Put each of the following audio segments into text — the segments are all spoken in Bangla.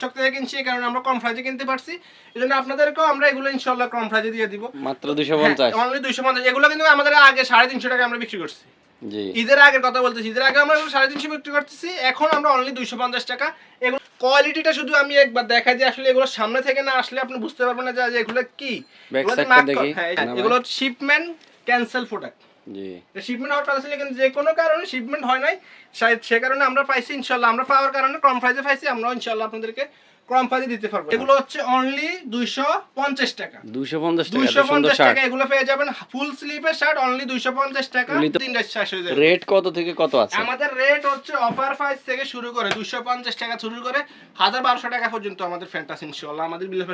চক থেকে কিনছি কারণে আমরা কম প্রাইজে কিনতে পারছি। এই জন্য আপনাদেরকেও আমরা এগুলো ইনশাল্লাহ কম প্রাইজে দিয়ে দিব। মাত্র দুশো পঞ্চাশ। অনলি দুইশো পঞ্চাশ। এগুলো কিন্তু আমাদের আগে সাড়ে তিনশো টাকা আমরা বিক্রি করছি। ঈদের আগের কথা বলতেছি। ঈদের আগে আমরা সাড়ে তিনশো বিক্রি করতেছি। এখন আমরা অনলি দুইশো পঞ্চাশ টাকা। এগুলো কোয়ালিটিটা শুধু আমি একবার দেখাই দিই আসলে এগুলো সামনে থেকে না আসলে আপনি বুঝতে পারবেন না যে যে এগুলো কি। এগুলো। হ্যাঁ, এগুলো হচ্ছে শিপমেন্ট ক্যান্সেল প্রোডাক্ট শিপমেন্ট হওয়ার কথা ছিল কিন্তু যে কোনো কারণে শিপমেন্ট হয় নাই। সে- সে কারণে আমরা পাইছি ইনশাল্লাহ আমরা পাওয়ার কারণে কম প্রাইসে পাইছি আমরা ইনশাল্লাহ আপনাদেরকে কম প্রাইসে দিতে পারব। এগুলো হচ্ছে অনলি দুইশো পঞ্চাশ টাকা। দুশো পঞ্চাশ দুইশো পঞ্চাশ টাকা এগুলো পেয়ে যাবেন ফুল স্লিপের শার্ট অনলি দুইশো পঞ্চাশ টাকা। এগুলি তো- তিনটা শেষ হয়ে যাবে। রেট কত থেকে কত আছে? আমাদের রেট হচ্ছে অফার প্রাইস থেকে শুরু করে দুশো পঞ্চাশ টাকা শুরু করে হাজার বারোশো টাকা পর্যন্ত আমাদের ফ্যান্টাসি ইনশাল্লাহ আমাদের বিল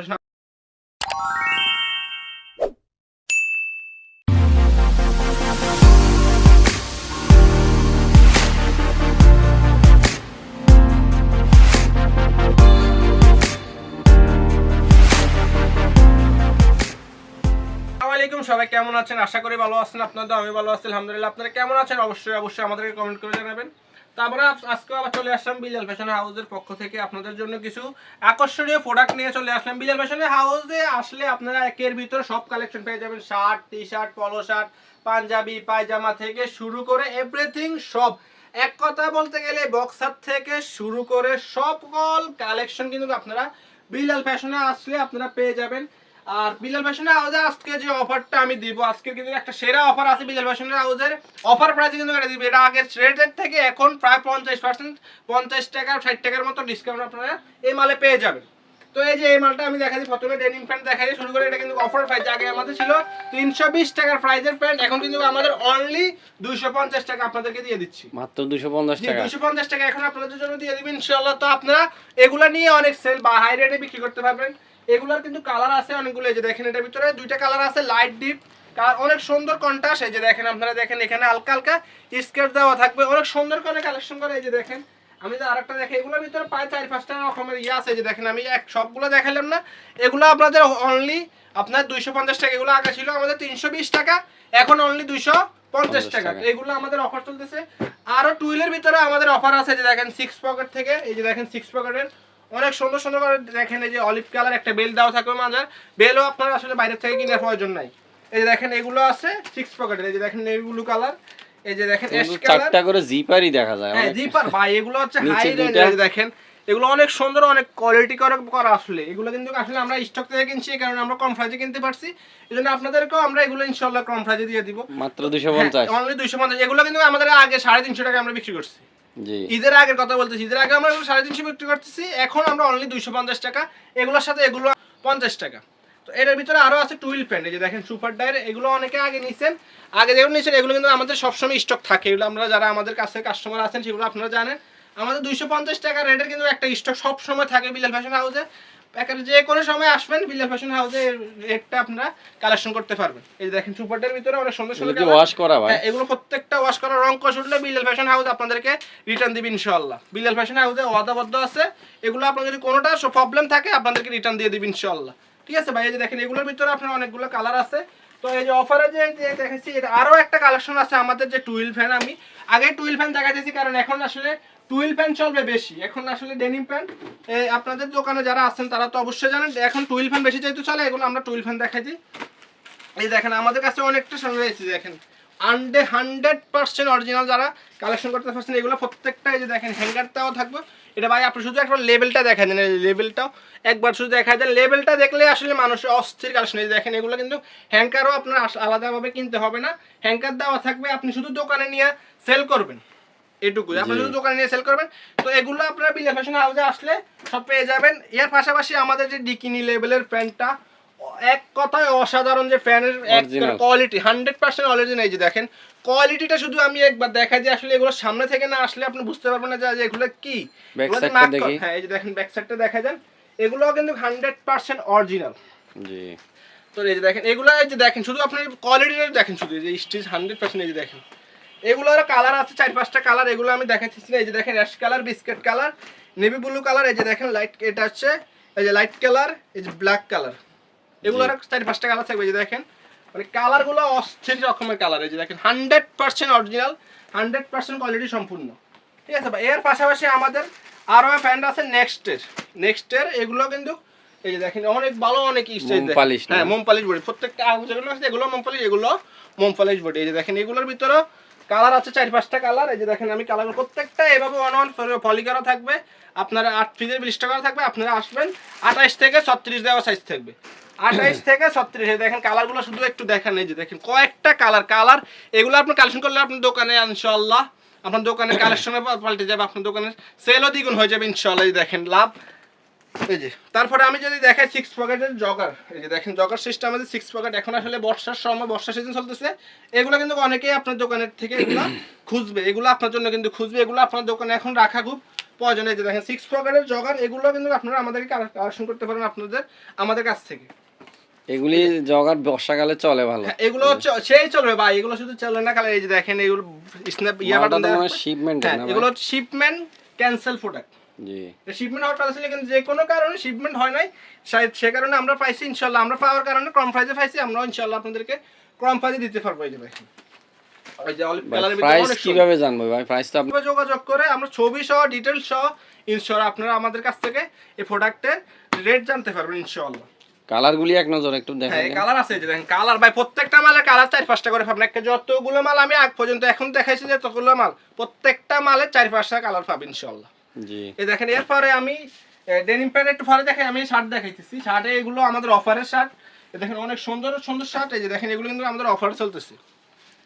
সবাই কেমন আছেন? আশা করি ভালো আছেন আপনাদের আমি ভালো আছি, আলহামদুলিল্লাহ। আপনারা কেমন আছেন? অবশ্যই অবশ্যই আমাদেরকে কমেন্ট করে জানাবেন। তারপরে আজ- আজকে আবার চলে আসলাম বিলাল ফ্যাশন হাউসের পক্ষ থেকে আপনাদের জন্য কিছু আকর্ষণীয় প্রোডাক্ট নিয়ে চলে আসলাম বিলাল ফ্যাশনের হাউসে আসলে আপনারা একের ভিতরে সব কালেকশন পেয়ে যাবেন। Shirt T shirt polo shirt panjabi, pyjama থেকে শুরু করে এভরিথিং সব। এক কথা বলতে গেলে বক্সার থেকে শুরু করে সকল কালেকশন কিন্তু আপনারা বিলাল ফ্যাশনে আসলে আপনারা পেয়ে যাবেন। আর বিলাল ফ্যাশনের হাউসে আজকে যে অফারটা আমি দিব আজকে কিন্তু একটা সেরা অফার আছে বিলাল ফ্যাশনের হাউসের অফার প্রাইসে কিন্তু এটা দিব। এটা আগের রেটের থেকে এখন প্রায় পঞ্চাশ পার্সেন্ট পঞ্চাশ টাকা ষাট টাকার মতো ডিসকাউন্ট আপনারা এই মালে পেয়ে যাবেন। তো এই যে এই মালটা আমি দেখা দিই প্রথমে ডেনিম প্যান্ট দেখা দিই শুরু করে এটা কিন্তু অফার প্রাইস আগে আমাদের ছিল তিনশো বিশ টাকার প্রাইজের প্যান্ট এখন কিন্তু আমাদের অনলি দুইশো পঞ্চাশ টাকা আপনাদেরকে দিয়ে দিচ্ছি। মাত্র দুশো পঞ্চাশ টাকা। দুশো পঞ্চাশ টাকা এখন আপনাদের জন্য দিয়ে দিবেন ইনশাল্লাহ তো আপনারা এগুলা নিয়ে অনেক সেল বা হাই রেটে বিক্রি করতে পারবেন। এগুলার কিন্তু কালার আছে অনেকগুলো এই যে দেখেন এটার ভিতরে দুইটা কালার আছে লাইট ডিপ অনেক সুন্দর কন্ট্রাস্ট এই যে দেখেন আপনারা দেখেন এখানে হালকা হালকা স্কেচ দেওয়া থাকবে অনেক সুন্দর করে কালেকশন করে এই যে দেখেন। আমি তো আরেকটা দেখি এগুলোর ভিতরে প্রায় চার পাঁচটা রকমের ইয়ে আছে যে দেখেন আমি এক সবগুলো দেখালাম না। এগুলো আপনাদের অনলি আপনার দুইশো পঞ্চাশ টাকা এগুলো আগে ছিল আমাদের তিনশো বিশ টাকা এখন অনলি দুইশো পঞ্চাশ টাকা। টাকা। এগুলো আমাদের অফার চলতেছে। আরও টুইলের ভিতরে আমাদের অফার আছে যে দেখেন সিক্স পকেট থেকে এই যে দেখেন সিক্স পকেটের অনেক সুন্দর সুন্দর করে দেখেন এই যে অলিভ কালার একটা বেল দেওয়া থাকবে মাঝার বেলও আপনার আসলে বাইরে থেকে কিনার প্রয়োজন নাই। এই যে দেখেন এগুলো আছে সিক্স পকেটের এই যে দেখেন ব্লু কালার এই যে দেখেন অ্যাশ কালার চারটা করে জিপারই দেখা যায় হ্যাঁ জিপার ভাই এগুলো হচ্ছে হাই। রেঞ্জ দেখেন এগুলো অনেক সুন্দর অনেক কোয়ালিটি করে করা আসলে। এগুলো কিন্তু আসলে আমরা স্টক থেকে কিনছি কারণ আমরা কম প্রাইসে কিনতে পারছি। এই জন্য আপনাদেরকেও আমরা এগুলো ইনশাল্লাহ কম প্রাইসে দিয়ে দিব। মাত্র দুশো পঞ্চাশ। অনলি দুইশো পঞ্চাশ। এগুলো কিন্তু আমাদের আগে সাড়ে তিনশো টাকা আমরা বিক্রি করছি। ঈদের আগের কথা বলতেছি, ঈদের আগে আমরা সাড়ে তিনশো বিক্রি করতেছি, এখন আমরা অনলি দুইশো পঞ্চাশ টাকা, এগুলোর সাথে এগুলো পঞ্চাশ টাকা। তো এটার ভিতরে আরও আছে টুইল প্যান্ট এই যে দেখেন সুপার ডায়ের এগুলো অনেকে আগে নিছেন, আগে যেগুলো নিয়েছেন এগুলো কিন্তু আমাদের সবসময় স্টক থাকে, এগুলো আমরা যারা আমাদের কাছে কাস্টমার আছেন, সেগুলো আপনারা জানেন। আমাদের দুইশো পঞ্চাশ টাকা রেটের কিন্তু একটা স্টক সবসময় থাকে বিলাল ফ্যাশন হাউসে একেবারে যে কোনো সময় আসবেন বিলাল ফ্যাশন হাউসে রেটটা আপনারা কালেকশন করতে পারবেন। এই যে দেখেন সুপার ডায়ের ভিতরে অনেক সুন্দর সুন্দর ওয়াশ করা ভাই? হ্যাঁ, এগুলো প্রত্যেকটা ওয়াশ করা রং কষ উঠলে বিলেল ফ্যাশন হাউস আপনাদেরকে রিটার্ন দিবে ইনশাল্লাহ বিলেল ফ্যাশন হাউসে ওয়াদাবদ্ধ আছে এগুলো আপনার যদি কোনোটা প্রবলেম থাকে আপনাদেরকে রিটার্ন দিয়ে দিবে ইনশাল্লাহ ঠিক আছে ভাই? এই যে দেখেন এগুলোর ভিতরে আপনার অনেকগুলো কালার আছে। তো এই যে অফারে যে যে দেখেছি এটা আরও একটা কালেকশন আছে আমাদের যে টুইল ফ্যান আমি। আগে টুইল ফ্যান দেখাতেছি কারণ এখন আসলে টুইল ফ্যান চলবে বেশি। এখন আসলে ডেনিম প্যান্ট। আপনাদের দোকানে যারা আছেন তারা তো অবশ্যই জানেন, এখন টুইল ফ্যান বেশি যেহেতু চলে, এগুলো আমরা টুইল ফ্যান দেখাই দিই। এই দেখেন, আমাদের কাছে অনেকটা সামনে রয়েছে, দেখেন। আন্ডে হান্ড্রেড পার্সেন্ট অরিজিনাল যারা কালেকশন করতে পারছেন এগুলো প্রত্যেকটা এই যে দেখেন, হ্যাঙ্গারটাও থাকবে। এটা ভাই, আপনি শুধু একবার লেভেলটা দেখা দেন লেভেলটাও একবার শুধু দেখা দেন লেভেলটা দেখলে আসলে মানুষের অস্থির কালেকশন। এই দেখেন, এগুলো কিন্তু হ্যাঙ্কারও আপনার আলাদাভাবে কিনতে হবে না। হ্যাঙ্কার দেওয়া থাকবে, আপনি শুধু দোকানে নিয়ে সেল করবেন। এটুকুই আপনি জি। শুধু দোকানে নিয়ে সেল করবেন তো এগুলো আপনারা বিলে ফ্যাশন হাউসে আসলে সব পেয়ে যাবেন। এর পাশাপাশি আমাদের যে ডিকিনি লেভেলের প্যান্টটা এক কথায় অসাধারণ যে ফ্যানের। কোয়ালিটি হান্ড্রেড পার্সেন্ট অরিজিনাল এই যে দেখেন। কোয়ালিটিটা শুধু আমি একবার দেখাই যে আসলে এগুলো সামনে থেকে না আসলে আপনি বুঝতে পারবেন না যে এগুলো কি। হ্যাঁ এই যে দেখেন ব্যাক সাইডটা দেখা যান এগুলো কিন্তু হান্ড্রেড পার্সেন্ট অরিজিনাল জি। তো এই যে দেখেন এগুলো এই যে দেখেন শুধু আপনি কোয়ালিটিটা দেখেন শুধু এই যে স্টিচ হান্ড্রেড পার্সেন্ট এই যে দেখেন। এগুলোর কালার আছে চার পাঁচটা কালার এগুলো আমি দেখাচ্ছি না। এই যে দেখেন ash colour biscuit colour navy blue colour এই যে দেখেন লাইট এটা হচ্ছে এই যে লাইট কালার এই যে ব্ল্যাক কালার এগুলোর চার পাঁচটা কালার থাকবে এই যে দেখেন। মানে কালারগুলো অস্থির রকমের কালার এই যে দেখেন hundred percent original hundred percent quality সম্পূর্ণ। ঠিক আছে ভাই এর পাশাপাশি আমাদের আরও প্যান্ট আছে নেক্সটের নেক্সটের এগুলো কিন্তু এই যে দেখেন অনেক ভালো অনেক পালিশ হ্যাঁ মোম পালিশ বডি। প্রত্যেকটা যেগুলো আছে এগুলো মোম পালিশ এগুলো মোম পালিশ বডি। এই যে দেখেন এগুলোর ভিতরে কালার আছে চার পাঁচটা কালার এই যে দেখেন আমি কালার প্রত্যেকটা এভাবে ওয়ান ওয়ান পলি করা থাকবে। আপনারা আট পিসের বিশটা করা থাকবে আপনারা আসবেন আঠাইশ থেকে ছত্রিশ দেওয়া সাইজ থাকবে। আঠাইশ থেকে ছত্রিশ দেখেন কালারগুলো শুধু একটু দেখেন এই যে দেখেন কয়েকটা কালার কালার এগুলো আপনি কালেকশন করলে আপনার দোকানে ইনশাল্লাহ আপনার দোকানের কালেকশনে পাল্টে যাবে আপনার দোকানের সেলও দ্বিগুণ হয়ে যাবে ইনশাল্লাহ এই দেখেন লাভ। এই যে তারপরে আমি যদি দেখাই সিক্স পকেটের জগার এই যে দেখেন জগার সিস্টেম আছে সিক্স পকেট এখন আসলে বর্ষার সময় বর্ষা সিজন চলতেছে। এগুলো কিন্তু অনেকেই আপনার দোকানের থেকে এগুলো খুঁজবে এগুলো আপনার জন্য কিন্তু খুঁজবে এগুলো আপনার দোকানে এখন রাখা খুব প্রয়োজন। এই যে দেখেন সিক্স পকেটের জগার এগুলো কিন্তু আপনারা আমাদেরকে কালেকশন করতে পারেন আপনাদের আমাদের কাছ থেকে। এগুলি জগার বর্ষাকালে চলে ভালো। হ্যাঁ, এগুলো হচ্ছে সেই চলবে ভাই এগুলো শুধু চলে না কালার এই যে দেখেন এগুলো স্ন্যাপ ইয়া বাটন মনে। শিপমেন্ট এগুলো শিপমেন্ট ক্যান্সেল প্রোডাক্ট শিপমেন্ট হওয়ার কথা ছিল কিন্তু যে কোনো কারণে শিপমেন্ট হয় নাই। সে- কারণে আমরা পাইছি ইনশাল্লাহ। আমরা পাওয়ার কারণে কম পাইছি আমরা ইনশাল্লাহ আপনাদেরকে কম দিতে পারব এই যে প্রাইস কীভাবে জানব ভাই? প্রাইস তো আপনি যোগাযোগ করে আমরা ছবি সহ আপনারা আমাদের কাছ থেকে এই প্রোডাক্টের রেট জানতে পারবেন ইনশাল্লাহ। কালারগুলি এক নজর একটু হ্যাঁ কালার আছে যে দেখেন কালার ভাই প্রত্যেকটা মালের কালার চার পাঁচটা করে পাবেন। একটা যতগুলো মাল আমি আগ পর্যন্ত এখন দেখাইছি যে ততগুলো মাল প্রত্যেকটা মালের চার পাঁচটা কালার পাবেন ইনশাল্লাহ। এই দেখেন এরপরে আমি ডেনিম প্যান্ট একটু পরে দেখাই আমি শার্ট দেখাইতেছি। শার্টে এগুলো আমাদের অফারের শার্ট দেখেন অনেক সুন্দর সুন্দর শার্ট এই যে দেখেন এগুলো কিন্তু আমাদের অফার চলতেছে।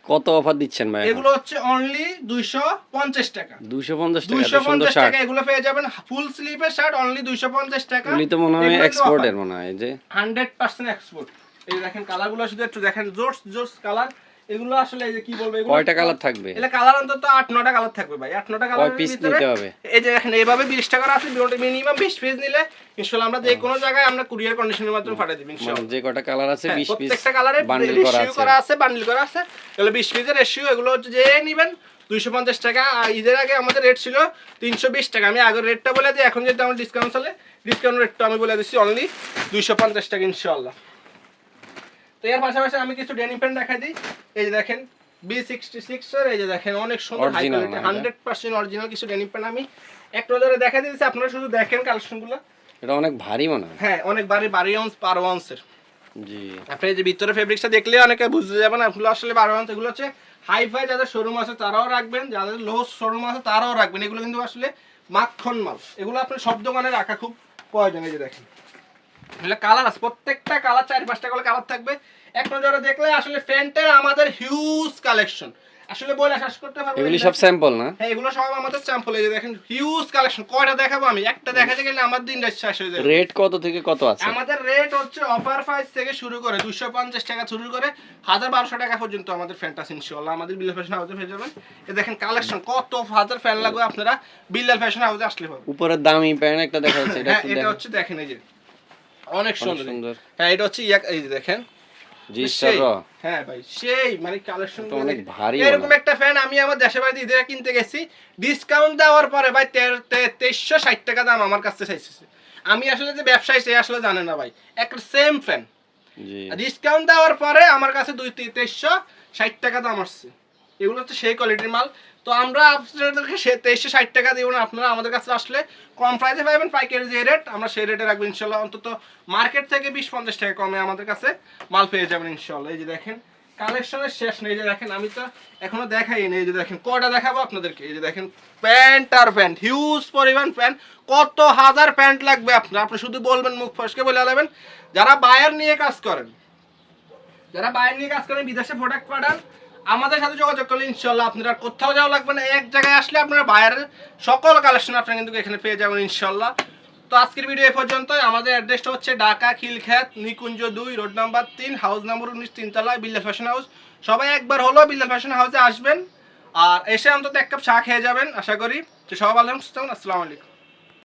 কত অফার দিচ্ছেন ভাই এগুলো হচ্ছে অনলি দুইশো পঞ্চাশ টাকা। দুশো পঞ্চাশ টাকা দুইশো এত সুন্দর পঞ্চাশ শার্ট টাকা এগুলো পেয়ে যাবেন ফুল স্লিভের শার্ট অনলি দুইশো পঞ্চাশ টাকা। এগুলি তো মনে হয় এক্সপোর্টের মনে হয় যে। হান্ড্রেড পার্সেন্ট এক্সপোর্ট এই দেখেন কালারগুলো শুধু একটু দেখেন জোস জোস কালার এগুলো আসলে এই যে কি বলব এগুলো কয়টা কালার থাকবে? এগুলো কালার অন্তত আট নটা কালার থাকবে ভাই। আট নটা কালার পিস নিতে হবে? এই যে দেখেন এইভাবে বিশ টাকার আছে মিনিমাম বিশ পিস নিলে ইনশাল্লাহ আমরা যে কোনো জায়গায় আমরা কুরিয়ার কন্ডিশনের মাধ্যমে পাঠিয়ে দিই মানে যে কটা কালার আছে হ্যাঁ, বিশ পিস প্রত্যেকটা কালারে বান্ডিল করা আছে। বান্ডিল করা আছে। এগুলো বিশ পিসের রেশিও এগুলো হচ্ছে যে নিবেন দুইশো পঞ্চাশ টাকা। আর ঈদের আগে আমাদের রেট ছিল তিনশো বিশ টাকা। আমি আগের রেটটা বলে দিই এখন যেহেতু আমার ডিসকাউন্ট চলে ডিসকাউন্ট রেটটা আমি বলে দিচ্ছি অনলি দুইশো পঞ্চাশ টাকা ইনশাল্লাহ। তো এর পাশাপাশি আমি কিছু ডেনিম প্যান্ট দেখাই দিই। এই যে দেখেন বি সিক্সটি সিক্স এই যে দেখেন অনেক সুন্দর high quality hundred percent original কিছু ডেনিম প্যান্ট আমি। এক নজরে দেখা দিয়েছি আপনারা শুধু দেখেন কালেকশনগুলো এটা অনেক ভারী মনে হয়। হ্যাঁ অনেক বাড়ি বারো আউন্স বারো আউন্সের জি। আপনি যে ভিতরে ফেব্রিক্সটা দেখলে অনেকে বুঝতে যাবেন এগুলো আসলে বারো আউন্স এগুলো হচ্ছে হাই ফাই যাদের শোরুম আছে তারাও রাখবেন যাদের লো শোরুম আছে তারাও রাখবেন। এগুলো কিন্তু আসলে মাখন মাল। এগুলো আপনি সব দোকানে রাখা খুব প্রয়োজন এই যে দেখেন। এগুলো কালার আছে প্রত্যেকটা কালার চার পাঁচটা করে কালার থাকবে। এক নজরে দেখলে আসলে ফ্যান্টের আমাদের হিউজ কালেকশন আসলে বলে শেষ করতে পারব এগুলি সব স্যাম্পল না? হ্যাঁ এগুলো সব আমাদের স্যাম্পল এই যে দেখেন হিউজ কালেকশন কয়টা দেখাবো আমি? একটা দেখাতে গেলে আমার দিনটা শেষ হয়ে যাবে। রেট কত থেকে কত আছে? আমাদের রেট হচ্ছে অফার প্রাইস থেকে শুরু করে দুশো পঞ্চাশ টাকা শুরু করে হাজার বারোশো টাকা পর্যন্ত আমাদের আমাদের বিল্লাল ফ্যাশন হাউসে পেয়ে যাবেন। এ দেখেন কালেকশন কত হাজার ফ্যান লাগবে আপনারা বিল্লাল ফ্যাশন হাউসে আসলে পাবেন। উপরের দামি প্যান্ট একটা দেখা যাচ্ছে এটা হ্যাঁ এটা হচ্ছে দেখেন এই যে। অনেক সুন্দর। হ্যাঁ এটা হচ্ছে এই দেখেন। হ্যাঁ ভাই সেই মানে কালেকশন অনেক ভারী এরকম একটা ফ্যান আমি আমার দেশে বাড়িতে ঈদের কিনতে গেছি। ডিসকাউন্ট দেওয়ার পরে ভাই তেইশশো ষাট টাকা দাম আমার কাছে চাইছে। আমি আসলে যে ব্যবসায়ী সে আসলে জানে না ভাই। একটা সেম ফ্যান ডিসকাউন্ট দেওয়ার পরে আমার কাছে দুই তেইশশো ষাট টাকা দাম আসছে। এগুলো হচ্ছে সেই কোয়ালিটির মাল। তো আমরা আপনাদেরকে সে তেইশশো ষাট টাকা দিব না, আপনারা আমাদের কাছে আসলে কম প্রাইসে পাবেন পাইকারি যে রেট আমরা সেই রেটে রাখব ইনশাল্লাহ। অন্তত মার্কেট থেকে বিশ পঞ্চাশ টাকা কমে আমাদের কাছে মাল পেয়ে যাবেন ইনশাল্লাহ। এই যে দেখেন কালেকশনের শেষ নেই যে দেখেন, আমি তো এখনও দেখাই নেই যে দেখেন, কটা দেখাবো আপনাদেরকে? এই যে দেখেন প্যান্ট আর প্যান্ট হিউজ পরিমাণ প্যান্ট কত হাজার প্যান্ট লাগবে আপনার? আপনি শুধু বলবেন, মুখ ফসকে বলে আলাবেন। যারা বায়ার নিয়ে কাজ করেন, যারা বাইরে নিয়ে কাজ করেন, বিদেশে প্রোডাক্ট পাঠান আমাদের সাথে যোগাযোগ করলে ইনশাল্লাহ আপনারা কোথাও যাওয়া লাগবে না। এক জায়গায় আসলে আপনারা বাইরের সকল কালেকশন আপনারা কিন্তু এখানে পেয়ে যাবেন ইনশাল্লাহ তো আজকের ভিডিও এ পর্যন্ত আমাদের অ্যাড্রেসটা হচ্ছে ঢাকা খিলখ্যাত নিকুঞ্জ দুই রোড নাম্বার তিন হাউস নাম্বার উনিশ, তিনতলায় বিল্লা ফ্যাশন হাউস সবাই একবার হলো বিল্লা ফ্যাশন হাউসে আসবেন। আর এসে অন্তত এক কাপ চা খেয়ে যাবেন, আশা করি। তো সুস্থ থাকুন। আসসালামু আলাইকুম।